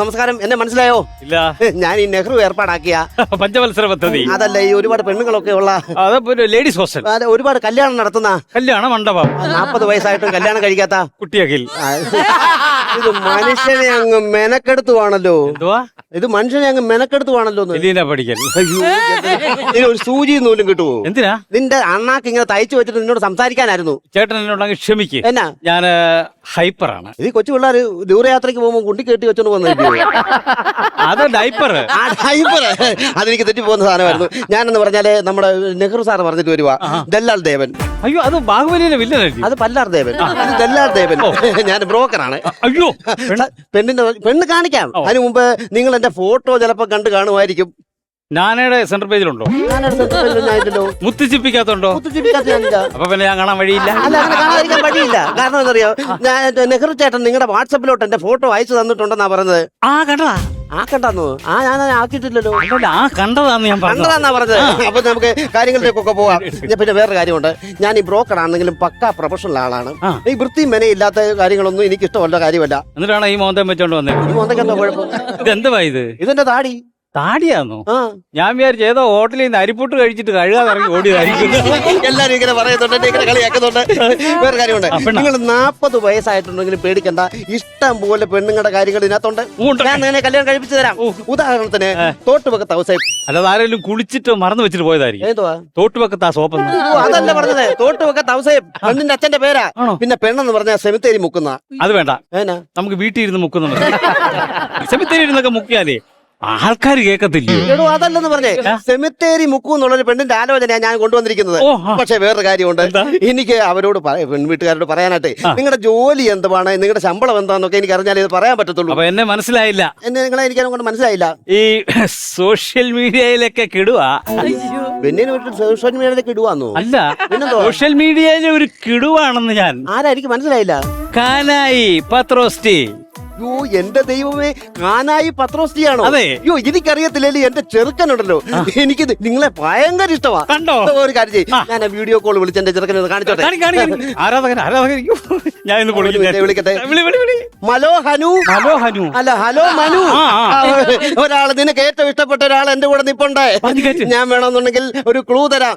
നമസ്കാരം. എന്നെ മനസ്സിലായോ? ഇല്ല. ഞാൻ ഈ നെഹ്റു ഏർപ്പാടാക്കിയ പഞ്ചവത്സര പദ്ധതി. അതല്ല ഈ ഒരുപാട് പെണ്ണുങ്ങളൊക്കെ ഉള്ള ലേഡീസ് ഹോസ്റ്റൽ അതെ, ഒരുപാട് കല്യാണം നടത്തുന്ന കല്യാണ മണ്ഡപം. നാപ്പത് വയസ്സായിട്ടും കല്യാണം കഴിക്കാത്ത കുട്ടിയകിൽ. ഇത് മനുഷ്യനെ അങ്ങ് മെനക്കെടുത്തുവാണല്ലോ. ഇത് മനുഷ്യനെ അങ്ങ് മെനക്കെടുത്തുവാണല്ലോ പഠിക്കൽ. അയ്യോ, ഇതിന് ഒരു സൂചി നൂലും കിട്ടുവോ? എന്തിനാ? നിന്റെ അണ്ണാക്ക് ഇങ്ങനെ തയ്ച്ചു വെച്ചിട്ട് നിന്നോട് സംസാരിക്കാനായിരുന്നു. ചേട്ടൻ എന്നോട് ക്ഷമിക്കും. എന്നാ? ഞാൻ ഹൈപ്പറാണ്. ഇത് കൊച്ചു പിള്ളേർ ദൂരയാത്രയ്ക്ക് പോകുമ്പോൾ കുണ്ടി കെട്ടി വെച്ചോണ്ട് വന്നിരിക്കുവോ അത് ഡൈപ്പർ ആ ഡ്രൈവർ അതെനിക്ക് തെറ്റി പോകുന്ന സാധനമായിരുന്നു ഞാനെന്ന് പറഞ്ഞാൽ നമ്മുടെ നെഹ്റു സാറ് പറഞ്ഞിട്ട് വരുവാ. ദല്ലാൽ ദേവൻ. അയ്യോ അത് ബാഹുബലിയിലെ വില്ലനല്ലേ അത് പല്ലാർ ദേവൻ. ഇത് ദല്ലാൽ ദേവൻ. ഞാൻ ബ്രോക്കറാണ്. അയ്യോ. പെണ്ണിന്റെ പെണ്ണ് കാണിക്കാം. അതിനു മുമ്പ് നിങ്ങൾ എന്റെ ഫോട്ടോ ചിലപ്പോ കണ്ടു കാണുമായിരിക്കും. ഞാനയുടെ സെന്റർ പേജിലുണ്ടോ മുത്തുചിപ്പിക്കാത്തോ മുത്തിച്ചിപ്പിക്കാത്തോണ്ടോ. അപ്പൊ പിന്നെ ഞാൻ കാണാൻ വഴിയില്ല. കാണാതിരിക്കാൻ വഴിയില്ല കാരണം എന്തറിയോ? ഞാൻ നെഹ്റു ചേട്ടൻ നിങ്ങളുടെ വാട്സപ്പിലോട്ട് എന്റെ ഫോട്ടോ അയച്ചു തന്നിട്ടുണ്ടെന്നാ പറഞ്ഞത്. ആ കണ്ടതാ. ആക്കണ്ടെന്നു ആ ഞാൻ ആക്കിയിട്ടില്ലല്ലോ. ആ കണ്ടതാന്ന് ഞാൻ കണ്ടതാന്നാ പറഞ്ഞത്. അപ്പൊ നമുക്ക് കാര്യങ്ങളിലേക്കൊക്കെ പോവാം പിന്നെ വേറെ കാര്യമുണ്ട്. ഞാൻ ഈ ബ്രോക്കർ ആണെങ്കിലും പക്ക പ്രൊഫഷണൽ ആളാണ്. ആ. ഈ വൃത്തിയും മെനയില്ലാത്ത കാര്യങ്ങളൊന്നും എനിക്ക് ഇഷ്ടമല്ല കാര്യമല്ല. എന്നിട്ടാണ് ഈ മോന്തം വെച്ചോണ്ട് വന്നത് ഈ മോന്തയ്ക്ക് എന്താ കുഴപ്പം? ഇത് എന്തുവാ ഇത്? ഇതെന്റെ താടി. താടിയാന്നോ? ഞാൻ വിചാരിച്ചു ഏതോ ഹോട്ടലിൽ നിന്ന് അരിപ്പൊട്ട് കഴിച്ചിട്ട് കഴുകാതെ ഇറങ്ങി ഓടിയതായിരിക്കും. എല്ലാരും ഇങ്ങനെ പറയുന്നുണ്ട് ഇങ്ങനെ കളിയാക്കുന്നുണ്ട്. വേറെ കാര്യമുണ്ട്. നിങ്ങൾ നാപ്പത് വയസ്സായിട്ടുണ്ടെങ്കിലും പേടിക്കണ്ട. ഇഷ്ടം പോലെ പെണ്ണുങ്ങളുടെ കാര്യങ്ങൾ ഇതിനകത്തുണ്ട്. ഞാൻ നിന്നെ കല്യാണം കഴിപ്പിച്ചു തരാം. ഉദാഹരണത്തിന് തോട്ടുപക്കത്ത് അവസ്ഥ അല്ലാതെ ആരെങ്കിലും കുളിച്ചിട്ട് മറന്നു വെച്ചിട്ട് പോയതായിരിക്കും. എന്തുവാ? തോട്ടുപക്കത്ത് ആ സോപ്പ് അതല്ല പറഞ്ഞത്. തോട്ടുപക്കത്ത് അവസയം പെണ്ണിന്റെ അച്ഛന്റെ പേരാ. പിന്നെ പെണ്ണെന്ന് പറഞ്ഞാൽ സെമിത്തേരി മുക്കുന്ന. അത് വേണ്ട. നമുക്ക് വീട്ടിൽ ഇരുന്ന് മുക്കുന്നുണ്ട് സെമിത്തേരി ഇരുന്നൊക്കെ മുക്കിയാലേ. ആൾക്കാർ കേൾക്കത്തില്ലയോ എടോ അതല്ലെന്ന് പറഞ്ഞേ സെമിത്തേരി മുക്കു എന്നുള്ളൊരു പെണ്ണിന്റെ ആലോചനയാണ് ഞാൻ കൊണ്ടുവന്നിരിക്കുന്നത്. പക്ഷെ വേറൊരു കാര്യമുണ്ട്. എനിക്ക് അവരോട് പെൺവീട്ടുകാരോട് പറയാനായിട്ട് നിങ്ങളുടെ ജോലി എന്താണ് നിങ്ങളുടെ ശമ്പളം എന്താന്നൊക്കെ എനിക്ക് അറിഞ്ഞാലേ ഇത് പറയാൻ പറ്റത്തുള്ളൂ. അപ്പൊ എന്നെ മനസ്സിലായില്ല. എന്നെ നിങ്ങളെ എനിക്ക് കൊണ്ട് മനസ്സിലായില്ല. ഈ സോഷ്യൽ മീഡിയയിലൊക്കെ കിടുക പെണ്ണിനെ വിട്ട് സോഷ്യൽ മീഡിയയിലേക്ക് ഇടുവാന്നോ അല്ല? സോഷ്യൽ മീഡിയയിലെ ഒരു കിടുവാണെന്ന് ഞാൻ. ആരാ? എനിക്ക് മനസ്സിലായില്ല. കാനായി പത്രോസ്റ്റി. യോ എന്റെ ദൈവമേ കാനായി പത്രോസ്റ്റിയാണോ അതെ. അയ്യോ എനിക്കറിയത്തില്ലേ എന്റെ ചെറുക്കനുണ്ടല്ലോ എനിക്ക് നിങ്ങളെ ഭയങ്കര ഇഷ്ടമാ കണ്ടോ? ഒരു കാര്യം ചെയ്യ്. ഞാൻ വീഡിയോ കോൾ വിളിച്ച് എന്റെ ചെറുക്കനെ കാണിച്ചോട്ടെ കാണി, കാണി, കാണി. ആരാധകൻ ആരാധകൻ ഞാൻ ഇന്ന് വിളിക്കട്ടെ. വിളി വിളി വിളി മലോ ഹനു ഹലോ ഹനു അല്ല ഹലോ മനു ആ. ഒരാൾ നിനക്ക് ഏറ്റവും ഇഷ്ടപ്പെട്ട ഒരാൾ എന്റെ കൂടെ നിപ്പുണ്ട്. ഞാൻ വേണമെന്നുണ്ടെങ്കിൽ ഒരു ക്ലൂ തരാം.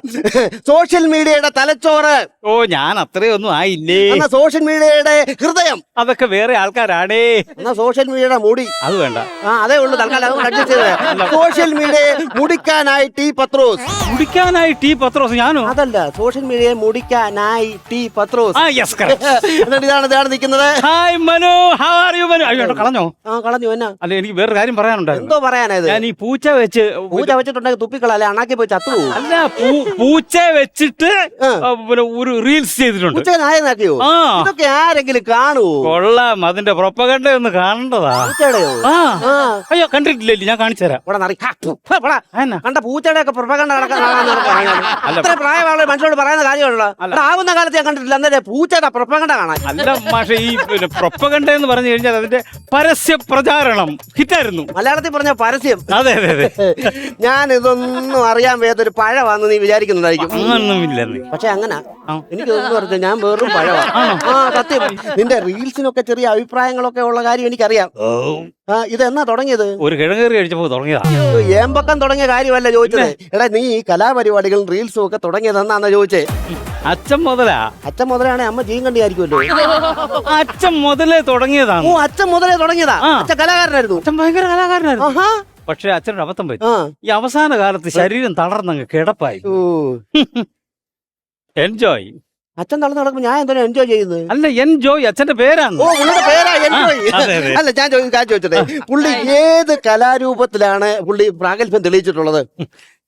സോഷ്യൽ മീഡിയയുടെ തലച്ചോറ്. ഓ ഞാൻ അത്രയൊന്നും ആയില്ലേ? എന്നാ സോഷ്യൽ മീഡിയയുടെ ഹൃദയം. അതൊക്കെ വേറെ ആൾക്കാരാണേ. എന്നാ സോഷ്യൽ മീഡിയയുടെ മുടി. അത് വേണ്ട. ആ അതേ ഉള്ളൂ തൽക്കാലം ചെയ്തത്. സോഷ്യൽ മീഡിയയെ മുടിക്കാനായി ടി പത്രോസ്. മുടിക്കാനായി ടി പത്രോസ് ഞാനോ? അതല്ല സോഷ്യൽ മീഡിയയെ മുടിക്കാനായി ടി പത്രോസ്. ആ യെസ് എന്നിട്ട് ഇതാണ് ഇതാണ് നിൽക്കുന്നത്. Hi Manu. How are you Manu? അയ്യോ കളഞ്ഞോ? ആ കളഞ്ഞോ എന്നാ? അല്ല എനിക്ക് വേറെ കാര്യം പറയാനുണ്ടായിരുന്നു. എന്തോ പറയാനായത്? ഞാൻ ഈ പൂച്ച വെച്ച് പൂച്ച വെച്ചിട്ടുണ്ടെങ്കിൽ തുപ്പിക്കളല്ലേ അണാക്കി പോയി ചത്തു അല്ല പൂച്ച വെച്ചിട്ട് പിന്നെ ഒരു റീൽസ് ചെയ്തിട്ടുണ്ട്. പൂച്ച നായനാക്കിയോ ഇതൊക്കെ ആരെങ്കിലും കാണുവോ? കൊള്ളാം. അതിന്റെ പ്രൊപ്പകണ്ട ഒന്ന് കാണേണ്ടതാ. പൂച്ചയുടെയോ? അയ്യോ കണ്ടിട്ടില്ലേ ഞാൻ കാണിച്ചു തരാം. ഇവിടെ നറി കണ്ട പൂച്ചയുടെ ഒക്കെ പ്രൊപ്പകണ്ട അത്ര പ്രായമുള്ള മനുഷ്യരോട് പറയുന്ന കാര്യമുള്ള ആവുന്ന കാലത്ത് ഞാൻ കണ്ടിട്ടില്ല. അന്നേരം പൂച്ചയുടെ പ്രൊപ്പകണ്ട കാണാൻ. അല്ല മാഷെ ഈ പ്രൊപ്പകണ്ട എന്ന് പറഞ്ഞു കഴിഞ്ഞാൽ അതിന്റെ പരസ്യ പ്രചാരണം ഹിറ്റായിരുന്നു മലയാളത്തിൽ പറഞ്ഞ പരസ്യം. അതെ അതെ അതെ. ഞാൻ ഇതൊന്നും അറിയാൻ വയ്യാത്തൊരു പഴമാന്ന് നീ വിചാരിക്കുന്നതായിരിക്കും അങ്ങനൊന്നുമില്ല പക്ഷെ അങ്ങനെ. എനിക്ക് തോന്നുന്നു പറഞ്ഞാൽ ഞാൻ വേറൊരു പഴവാ. ആ. സത്യം. നിന്റെ റീൽസിനൊക്കെ ചെറിയ അഭിപ്രായങ്ങളൊക്കെ ഉള്ള കാര്യം എനിക്കറിയാം. ആ ഇത് എന്നാ തുടങ്ങിയത്? ഒരു കിഴങ്ങേറി കഴിച്ചപ്പോ തുടങ്ങിയതാ. ഏമ്പക്കം തുടങ്ങിയ കാര്യമല്ല ചോദിച്ചത്. എടാ നീ ഈ കലാപരിപാടികളും റീൽസും ഒക്കെ തുടങ്ങിയത് എന്നാന്നാ ചോദിച്ചേ? അച്ഛൻ മുതലാ. അച്ഛൻ മുതലാണെ അമ്മ ജീൻ കണ്ടിയായിരിക്കുമല്ലോ. അച്ഛൻ മുതലേ തുടങ്ങിയതാണ്. ഓ അച്ഛൻ മുതലേ തുടങ്ങിയതാ. അച്ഛൻ കലാകാരനായിരുന്നു. അച്ഛൻ ഭയങ്കര കലാകാരനായിരുന്നു. പക്ഷെ അച്ഛനൊരു അബദ്ധം പറ്റി. ഈ അവസാന കാലത്ത് ശരീരം തളർന്നങ്ങ് കിടപ്പായി. എൻജോയ് അച്ഛൻ തളർന്ന് നടക്കുമ്പോ ഞാൻ എന്തോ എൻജോയ് ചെയ്യുന്നത്? അല്ല എൻജോയ് അച്ഛന്റെ പേരാണ്. ഓ ഉള്ള പേരാ എൻജോയ്. അല്ല ഞാൻ കാര്യം ചോദിച്ചത് പുള്ളി ഏത് കലാരൂപത്തിലാണ് പുള്ളി പ്രാഗൽഭ്യം തെളിയിച്ചിട്ടുള്ളത്?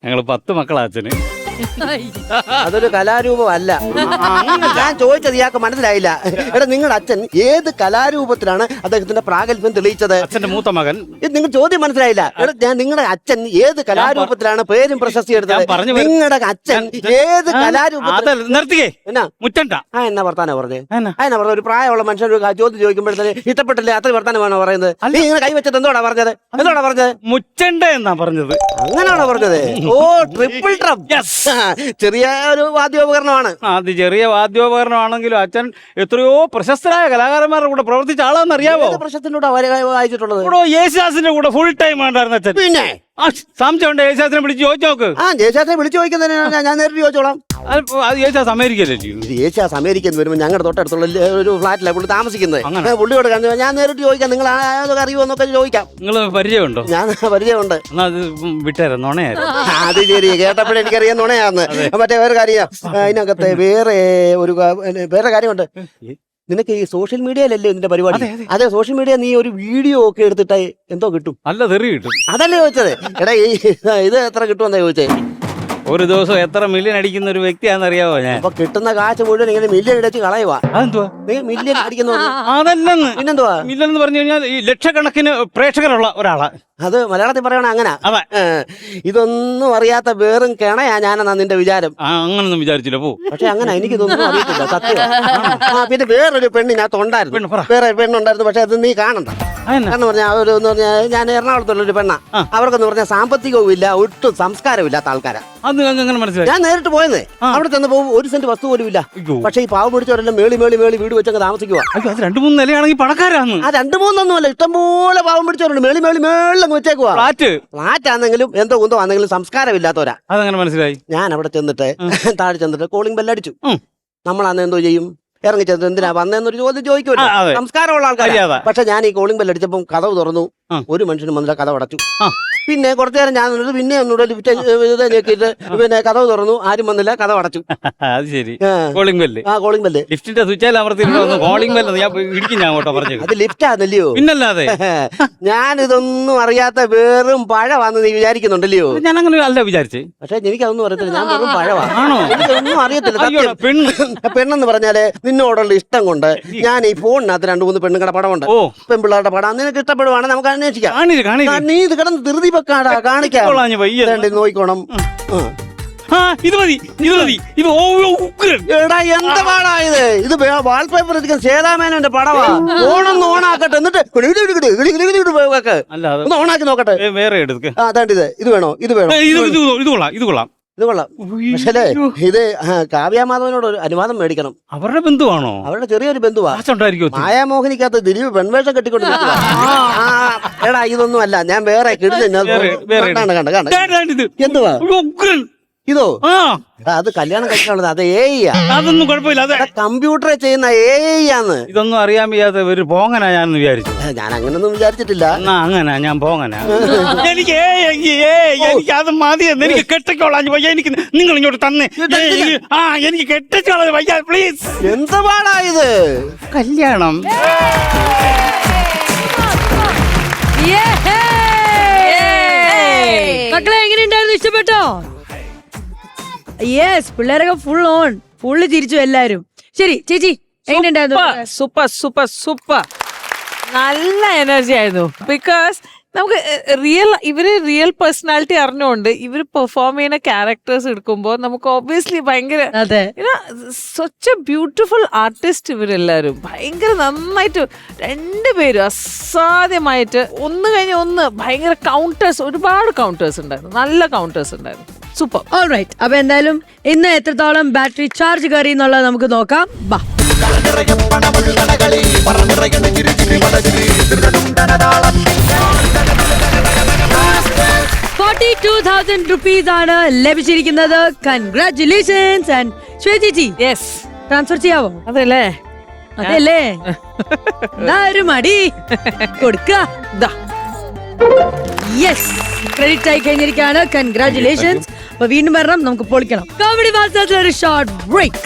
ഞങ്ങൾ പത്ത് മക്കളാ അച്ഛന്. അതൊരു കലാരൂപമല്ല. ഞാൻ ചോദിച്ചത് ഇയാൾക്ക് മനസ്സിലായില്ല. എടാ നിങ്ങളുടെ അച്ഛൻ ഏത് കലാരൂപത്തിലാണ് അദ്ദേഹത്തിന്റെ പ്രാഗൽഭ്യം തെളിയിച്ചത്? അച്ഛന്റെ മൂത്ത മകൻ. ഇത് നിങ്ങൾ ചോദ്യം മനസ്സിലായില്ല. എടാ ഞാൻ നിങ്ങളുടെ അച്ഛൻ ഏത് കലാരൂപത്തിലാണ് പേരും പ്രശസ്തി എടുത്തത്? നിങ്ങളുടെ അച്ഛൻ ഏത് കലാരൂപത്തിൽ അതല്ല നിർത്തിക്കേ. എന്നാ? മുറ്റണ്ട. ആ എന്നാ വർത്താനം പറഞ്ഞേ. എന്നാ? ആ എന്നാ പറഞ്ഞ ഒരു പ്രായമുള്ള മനുഷ്യൻ ഒരു ചോദ്യം ചോദിക്കുമ്പോഴത്തേക്ക് ഇഷ്ടപ്പെട്ടില്ലേ? അത്ര വർത്താനം വേണോ പറയുന്നത്? നീ ഇങ്ങനെ കൈവച്ചത് എന്തോടാ പറഞ്ഞത്? എന്തോടാ പറഞ്ഞത്? മുറ്റണ്ട എന്നാ പറഞ്ഞത്. അങ്ങനെയാണോ പറഞ്ഞത്? ഓ ട്രിപ്പിൾ ട്രം യെസ് ചെറിയ ഒരു വാദ്യോപകരണമാണ് അത് ചെറിയ വാദ്യോപകരണമാണെങ്കിലും അച്ഛൻ എത്രയോ പ്രശസ്തരായ കലാകാരന്മാരുടെ കൂടെ പ്രവർത്തിച്ച ആളാണെന്ന് അറിയാവോ പ്രശസ്തിന്റെ കൂടെ വായിച്ചിട്ടുള്ളത്? യേശുദാസിന്റെ കൂടെ ഫുൾ ടൈം ഉണ്ടായിരുന്നു അച്ഛൻ. പിന്നെ? ആ, സംശയം ഉണ്ട് യേശുദാസിനെ വിളിച്ച് ചോദിച്ചു നോക്ക്. ആ ജയശാസിനെ വിളിച്ചു ചോദിക്കുന്നതിന് ഞാൻ- നേരിട്ട് ചോദിച്ചോളാം അത് അത് അമേരിക്കയിലല്ലേ ഇത് യേശാസ് അമേരിക്കയിൽ വരുമ്പോൾ ഞങ്ങളുടെ തൊട്ടടുത്തുള്ള ല- ഒരു ഫ്ലാറ്റിലാണ് പുള്ളി താമസിക്കുന്നത്. അങ്ങനെ. ഏ, പുള്ളിയോട് കണ്ടു ഞാൻ നേരിട്ട് ചോദിക്കാം. നിങ്ങൾ ആ- അതൊക്കെ അറിയുമോ ചോദിക്കാം. നിങ്ങൾ പരിചയമുണ്ടോ? ഞാൻ പരിചയമുണ്ട്. എന്നാ അത് വിട്ടേരാ നുണയായിരുന്നു. ആ, അത് ശരി. കേട്ടപ്പോഴേ എനിക്കറിയാം നുണയാന്ന്. മറ്റേ വേറെ കാര്യം അതിനകത്തെ വേറെ ഒരു കാ- വേറെ കാര്യമുണ്ട്. നിനക്ക് ഈ സോഷ്യൽ മീഡിയയിലല്ലേ നിന്റെ പരിപാടി? അതെ, സോഷ്യൽ മീഡിയ നീ ഒരു വീഡിയോ ഒക്കെ എടുത്തിട്ട് എന്തോ കിട്ടും. അല്ല തെറി കിട്ടും. അതല്ലേ ചോദിച്ചത്? എടാ ഈ ഇത് എത്ര കിട്ടുമെന്നാ ചോദിച്ചേ? ഒരു ദിവസം എത്ര മില്യൺ അടിക്കുന്ന ഒരു വ്യക്തിയാണെന്ന് അറിയാവോ ഞാൻ? അപ്പൊ കിട്ടുന്ന കാശ് മുഴുവൻ ഇങ്ങനെ മില്യൺ അടിച്ച് കളയുവാ. അതെന്തുവാ? നീ മില്യൺ അടിക്കുന്നു അതല്ലെന്ന്. പിന്നെന്തുവാ? മില്യൺ എന്ന് പറഞ്ഞു കഴിഞ്ഞാൽ ഈ ലക്ഷക്കണക്കിന് പ്രേക്ഷകരുള്ള ഒരാളാ. അത് മലയാളത്തിൽ പറയണ അങ്ങനെ. ഇതൊന്നും അറിയാത്ത വേറും കിണയാ ഞാനെന്നാ നിന്റെ വിചാരം. അങ്ങനൊന്നും വിചാരിച്ചില്ല പോ. പക്ഷെ അങ്ങനെ എനിക്ക് ഇതൊന്നും അറിയത്തില്ല സത്യം. ആ പിന്നെ വേറൊരു പെണ്ണിനകത്ത് ഞാൻ ഉണ്ടായിരുന്നു. വേറെ പെണ്ണുണ്ടായിരുന്നു പക്ഷെ അത് നീ കാണണ്ട. എന്ന് പറഞ്ഞാൽ അവർ എന്ന് പറഞ്ഞാൽ ഞാൻ എറണാകുളത്തുള്ള ഒരു പെണ്ണ. അവർക്കെന്ന് പറഞ്ഞാൽ സാമ്പത്തികവും ഇല്ല ഒട്ടും സംസ്കാരവും ഇല്ലാത്ത ആൾക്കാരാ ഞാൻ നേരിട്ട് പോയെന്നേ അവിടെ തന്നെ പോകും ഒരു സെന്റ് വസ്തു പോലും ഇല്ല. പക്ഷെ ഈ പാവം പിടിച്ചവരെല്ലാം മേളി മേളി മേളി വീട് വെച്ചങ്ങ് താമസിക്കുക അയ്യോ അത് രണ്ടു മൂന്ന് നിലയാണെങ്കിൽ പണക്കാരാണ് ആ രണ്ട് മൂന്നൊന്നുമല്ല ഇഷ്ടംപോലെ പാവം പിടിച്ചവരുണ്ട്. മേളി മേളി മേളിലങ്ങ് വെച്ചേക്കുവാ. ഫ്ലാറ്റ്. ഫ്ലാറ്റ് ആണെങ്കിലും എന്തോ കുന്തോ ആണെങ്കിലും സംസ്കാരമില്ലാത്തവരാ. അതങ്ങനെ മനസ്സിലായി? ഞാൻ അവിടെ ചെന്നിട്ട് താഴെ ചെന്നിട്ട് കോളിംഗ് ബെല്ലടിച്ചു. നമ്മളന്ന് എന്തോ ചെയ്യും? ഇറങ്ങി ചെന്ന് എന്തിനാ വന്നതെന്നൊരു ചോദ്യം ചോദിക്കും ചോദിക്കുമല്ലോ. സംസ്കാരമുള്ള ആൾക്കാർ. പക്ഷെ ഞാൻ ഈ കോളിംഗ് ബെല്ലടിച്ചപ്പം കഥവ് തുറന്നു. ഒരു മനുഷ്യനും വന്നിട്ട് കഥ അടച്ചു. പിന്നെ കുറച്ചു നേരം ഞാൻ നിന്നിട്ട് പിന്നെ ഒന്നുകൂടെ ലിഫ്റ്റ് ഇത് ഞെക്കിയിട്ട് പിന്നെ കഥവ് തുറന്നു. ആരും വന്നില്ല. കഥ അടച്ചു. അത് ശരി. കോളിംഗ് ബെല്ല് ആ കോളിംഗ് ബെല്ല് ലിഫ്റ്റിന്റെ സ്വിച്ചിൽ അമർത്തിയിട്ടുണ്ടോ കോളിംഗ് ബെല്ല് ഞാൻ ഇടിക്കും ഞാൻ കേട്ടോ പറഞ്ഞേക്കും അത് ലിഫ്റ്റ് ആണല്ലയോ പിന്നല്ലാതെ. ഞാൻ ഇതൊന്നും അറിയാത്ത വെറും വന്ന് നീ വിചാരിക്കുന്നുണ്ടല്ലയോ? ഞാൻ അങ്ങനെ അല്ല വിചാരിച്ചു. പക്ഷെ എനിക്കതൊന്നും അറിയത്തില്ല. ഞാൻ വെറും പഴവാണ്? എനിക്കൊന്നും അറിയത്തില്ല. പെണ്ണ്. പെണ്ണെന്ന് പറഞ്ഞാൽ നിന്നോടുള്ള ഇഷ്ടം കൊണ്ട് ഞാൻ ഈ ഫോണിനകത്ത് രണ്ടു മൂന്ന് പെണ്ണുങ്ങളുടെ പടമുണ്ട്. പെൺപിള്ളേരുടെ പടം. നിനക്ക് ഇഷ്ടപ്പെടുവാണെങ്കിൽ നമുക്ക് അന്വേഷിക്കാം. നീ ഇത് കിടന്ന് ധൃതി വെക്കാടാ കാണിക്കാം കൊള്ളാഞ്ഞ് വയ്യ ദേ, ആ. ഇത് മതി ഇത് മതി ഇത് എടാ എന്ത് പാടാ ഇത് ഇത് വാൾപേപ്പർ ഇരിക്കുന്ന സേതാമേനന്റെ പടവാ ഓണൊന്ന് ഓണാക്കട്ടെ എന്നിട്ട് ഓണാക്കി നോക്കട്ടെ വേറെ എടുക്ക് ആ അതാണ്ട് ഇത് വേണോ ഇത് വേണോ ഇത് കൊള്ളാം ഇത് കൊള്ളാം ഇത് കൊള്ളാം. പക്ഷേ ഇത് കാവ്യാമാധവനോട് ഒരു അനുവാദം മേടിക്കണം. അവരുടെ ബന്ധുവാണോ? അവരുടെ ചെറിയൊരു ബന്ധുവാ. കാശുണ്ടായിരിക്കും ഒത്തിരി. മായാമോഹിനിക്കകത്ത് ദിലീപ് പെൺവേഷം കെട്ടിക്കൊണ്ട് എടാ ഇതൊന്നും അല്ല. ഞാൻ വേറെ കിടുന്ന എന്തുവാ? ഇതോ? ആ. എടാ, അത് കല്യാണം കഴിക്കാനുള്ളത് അത് എ അതൊന്നും കുഴപ്പമില്ല അതെ. കമ്പ്യൂട്ടറെ ചെയ്യുന്ന എ ആന്ന് ഇതൊന്നും അറിയാൻ വയ്യാത്ത ഒരു പോങ്ങനാ ഞാൻ വിചാരിച്ചു. ഏ, ഞാൻ അങ്ങനൊന്നും വിചാരിച്ചിട്ടില്ല. എന്നാ അങ്ങനെ ഞാൻ പോങ്ങനാ? എനിക്ക് ഏ എങ്കി ഏ എനിക്ക് അത് മതിയെന്ന് എനിക്ക് കെട്ടിക്കോളാൻ വയ്യ എനിക്ക് നിങ്ങൾ ഇങ്ങോട്ട് തന്നെ. ആ എനിക്ക് കെട്ടിച്ചോളാം വയ്യ പ്ലീസ്. എന്ത് പാടാ ഇത്? കല്യാണം. മക്കളെ എങ്ങനെയുണ്ടായിരുന്നു? ഇഷ്ടപ്പെട്ടോ? യെസ് പിള്ളേരൊക്കെ ഫുൾ ഓൺ ഫുള്ള് ചിരിച്ചു എല്ലാരും. ശരി ചേച്ചി എങ്ങനെയുണ്ടായിരുന്നു? സൂപ്പർ സൂപ്പർ സൂപ്പർ നല്ല എനർജി ആയിരുന്നു. ബിക്കോസ് നമുക്ക് റിയൽ ഇവർ റിയൽ പേഴ്സണാലിറ്റി അറിഞ്ഞുകൊണ്ട് ഇവർ പെർഫോം ചെയ്യുന്ന ക്യാരക്ടേഴ്സ് എടുക്കുമ്പോൾ നമുക്ക് ഓബിയസ്ലി ഭയങ്കര അതെ. എ ബ്യൂട്ടിഫുൾ ആർട്ടിസ്റ്റ് ഇവരെല്ലാവരും ഭയങ്കര നന്നായിട്ട് രണ്ടുപേരും അസാധ്യമായിട്ട് ഒന്ന് കഴിഞ്ഞ ഒന്ന് ഭയങ്കര കൗണ്ടേഴ്സ് ഒരുപാട് കൗണ്ടേഴ്സ് ഉണ്ടായിരുന്നു. നല്ല കൗണ്ടേഴ്സ് ഉണ്ടായിരുന്നു. സൂപ്പർ. ഓൾ റൈറ്റ് അപ്പൊ എന്തായാലും ഇന്ന് എത്രത്തോളം ബാറ്ററി ചാർജ് കയറി എന്നുള്ളത് നമുക്ക് നോക്കാം. ബാ. ഫോർട്ടി ടു തൗസൻഡ് റുപ്പീസ് ആണ് ലഭിച്ചിരിക്കുന്നത്. കൺഗ്രാറ്റുലേഷൻസ് ആൻഡ് ശ്വേചേച്ചി യെസ് ട്രാൻസ്ഫർ ചെയ്യാവോ? അതല്ലേ? അതല്ലേ? ദാ ഒരു മടി. കൊടുക്ക. ദാ. യെസ് ക്രെഡിറ്റ് ആയി കഴിഞ്ഞിരിക്കുകയാണ്. കൺഗ്രാറ്റുലേഷൻസ് അപ്പൊ വീണ്ടും വരണം നമുക്ക് പൊളിക്കണം. കോമഡി മാസ്റ്റേഴ്സിൽ ഒരു ഷോർട്ട് ബ്രേക്ക്